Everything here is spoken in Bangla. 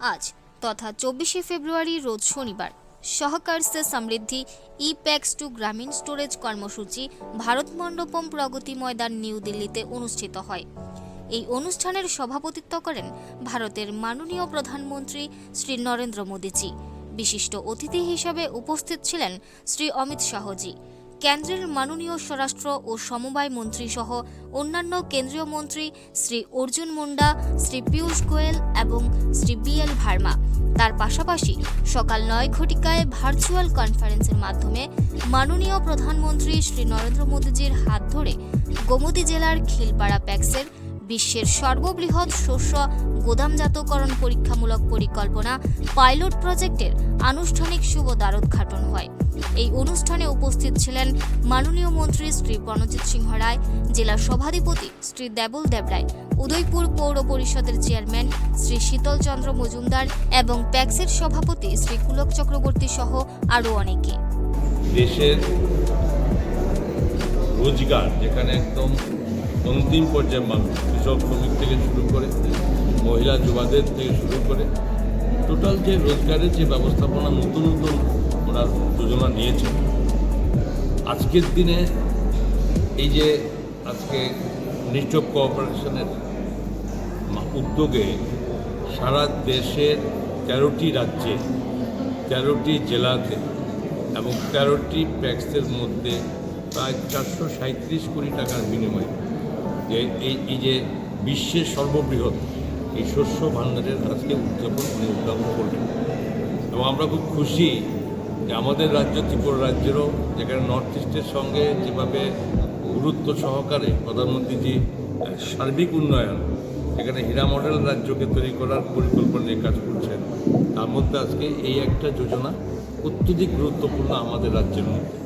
আজ তথা চব্বিশে ফেব্রুয়ারি রোজ শনিবার। সহকার সে সমৃদ্ধি ই প্যাক্স টু গ্রামীণ স্টোরেজ কর্মসূচি ভারত মণ্ডপম প্রগতি ময়দান নিউ দিল্লিতে অনুষ্ঠিত হয়। এই অনুষ্ঠানের সভাপতিত্ব করেন ভারতের মাননীয় প্রধানমন্ত্রী শ্রী নরেন্দ্র মোদীজি। বিশিষ্ট অতিথি হিসাবে উপস্থিত ছিলেন শ্রী অমিত শাহজি। কেন্দ্রের মাননীয় স্বরাষ্ট্র ও সমবায় মন্ত্রী সহ অন্যান্য কেন্দ্রীয় মন্ত্রী শ্রী অর্জুন মুন্ডা, শ্রী পীয়ূষ গোয়েল এবং শ্রী বি এল ভার্মা। তার পাশাপাশি সকাল নয় ঘটিকায় ভার্চুয়াল কনফারেন্সের মাধ্যমে মাননীয় প্রধানমন্ত্রী শ্রী নরেন্দ্র মোদীজির হাত ধরে গোমতী জেলার খিলপাড়া প্যাক্সের বিশ্বের সর্ববৃহৎ শস্য গোদামজাতকরণ পরীক্ষামূলক পরিকল্পনা পাইলট প্রজেক্টের আনুষ্ঠানিক শুভ দ্বারোদ্ঘাটন হয়। এই অনুষ্ঠানে উপস্থিত ছিলেন মাননীয় মন্ত্রী শ্রী প্রণজিৎ সিংহ রায়, জেলা সভাধিপতি শ্রী দেবল দেবরায় উদয়পুর পৌর পরিষদের চেয়ারম্যান শ্রী শীতল চন্দ্র মজুমদার এবং প্যাক্সের সভাপতি শ্রী কুলক চক্রবর্তী সহ আরও অনেকে। দেশের রোজগার, যেখানে একদম অন্তিম পর্যায়ের মানুষ, কৃষক, শ্রমিক থেকে শুরু করে মহিলা, যুবাদের থেকে শুরু করে টোটাল যে রোজগারের যে ব্যবস্থাপনা, নতুন নতুন ওরা যোজনা নিয়েছে। আজকের দিনে এই যে আজকে নিশ্চক কোঅপারেশনের উদ্যোগে সারা দেশের তেরোটি রাজ্যে, তেরোটি জেলাতে এবং তেরোটি প্যাক্সের মধ্যে প্রায় চারশো সাঁত্রিশ কোটি টাকার বিনিময়ে যে এই এই যে বিশ্বের সর্ববৃহৎ এই শস্য ভাণ্ডারের আজকে উদযাপন উদ্যাপন করবেন এবং আমরা খুব খুশি আমাদের রাজ্য, ত্রিপুরা রাজ্যেরও যেখানে নর্থ ইস্টের সঙ্গে যেভাবে গুরুত্ব সহকারে প্রধানমন্ত্রীজি সার্বিক উন্নয়ন এখানে হীরা মডেল রাজ্যকে তৈরি করার পরিকল্পনা নিয়ে কাজ করছেন, তার মধ্যে আজকে এই একটা যোজনা অত্যধিক গুরুত্বপূর্ণ আমাদের রাজ্যের মধ্যে।